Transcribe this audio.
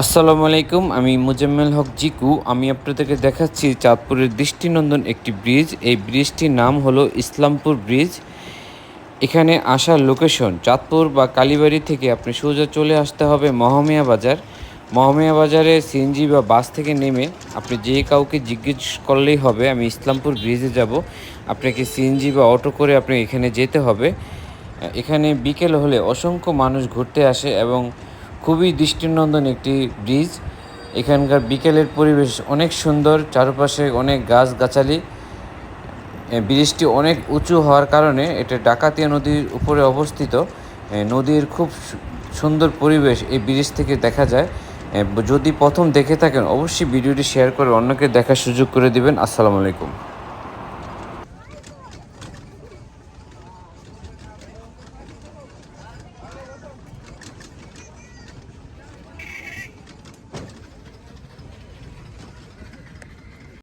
আসসালামু আলাইকুম, আমি মুজাম্মেল হক জিকু। আমি আপনাদেরকে দেখাচ্ছি চাঁদপুরের দৃষ্টিনন্দন একটি ব্রিজ। এই ব্রিজটির নাম হলো ইসলামপুর ব্রিজ। এখানে আসার লোকেশন চাঁদপুর বা কালীবাড়ি থেকে আপনি সোজা চলে আসতে হবে মহামিয়া বাজার। মহামিয়া বাজারে সিএনজি বা বাস থেকে নেমে আপনি যে কাউকে জিজ্ঞেস করলেই হবে, আমি ইসলামপুর ব্রিজে যাব। আপনাকে সিএনজি বা অটো করে আপনি এখানে যেতে হবে। এখানে বিকেল হলে অসংখ্য মানুষ ঘুরতে আসে এবং খুবই দৃষ্টিনন্দন একটি ব্রিজ। এখানকার বিকেলের পরিবেশ অনেক সুন্দর, চারপাশে অনেক গাছগাছালি। ব্রিজটি অনেক উঁচু হওয়ার কারণে এটা ডাকাতিয়া নদীর উপরে অবস্থিত। নদীর খুব সুন্দর পরিবেশ এই ব্রিজ থেকে দেখা যায়। যদি প্রথম দেখে থাকেন, অবশ্যই ভিডিওটি শেয়ার করে অন্যকে দেখার সুযোগ করে দিবেন। আসসালামু আলাইকুম।